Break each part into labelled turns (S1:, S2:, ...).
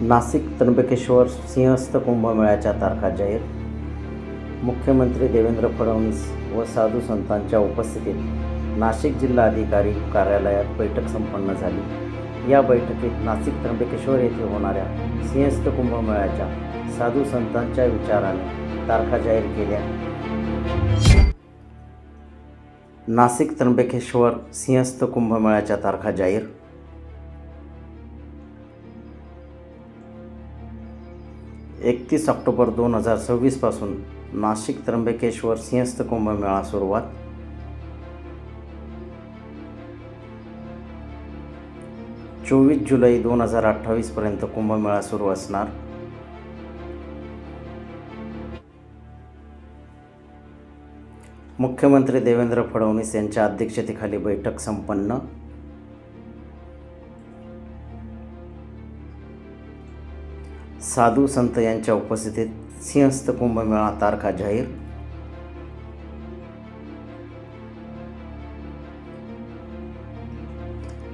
S1: नाशिक त्र्यंबकेश्वर सिंहस्थ कुंभमेळ्याच्या तारखा जाहीर. मुख्यमंत्री देवेंद्र फडणवीस व साधू संतांच्या उपस्थितीत नाशिक जिल्हाधिकारी कार्यालयात बैठक संपन्न झाली. या बैठकीत नाशिक त्र्यंबकेश्वर येथे होणाऱ्या सिंहस्थ कुंभमेळ्याच्या साधू संतांच्या विचाराने तारखा जाहीर केल्या. नाशिक त्र्यंबकेश्वर सिंहस्थ कुंभमेळ्याच्या तारखा जाहीर. एकतीस ऑक्टोबर दोन हजार सव्वीसपासून नाशिक त्र्यंबकेश्वर सिंहस्थ कुंभमेळा सुरुवात. चोवीस जुलै दोन हजार अठ्ठावीसपर्यंत कुंभमेळा सुरू असणार. मुख्यमंत्री देवेंद्र फडणवीस यांच्या अध्यक्षतेखाली बैठक संपन्न. साधू संत यांच्या उपस्थितीत सिंहस्थ कुंभमेळा तारखा जाहीर.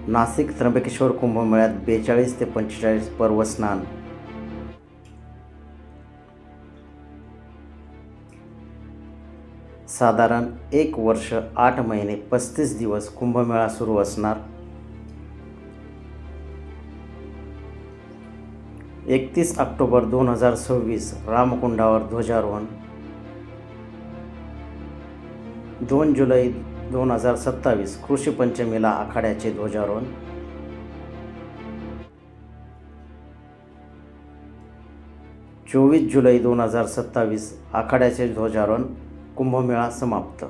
S1: नाशिक त्र्यंबकेश्वर कुंभमेळ्यात बेचाळीस ते पंचेचाळीस पर्व स्नान. साधारण एक वर्ष आठ महिने पस्तीस दिवस कुंभमेळा सुरू असणार. एकतीस ऑक्टोबर दोन हजार सव्वीस रामकुंडावर ध्वजारोहण. दोन जुलै दोन हजार सत्तावीस कृषी पंचमीला आखाड्याचे ध्वजारोहण. चोवीस जुलै दोन हजार सत्तावीस आखाड्याचे ध्वजारोहण. कुंभमेळा समाप्त.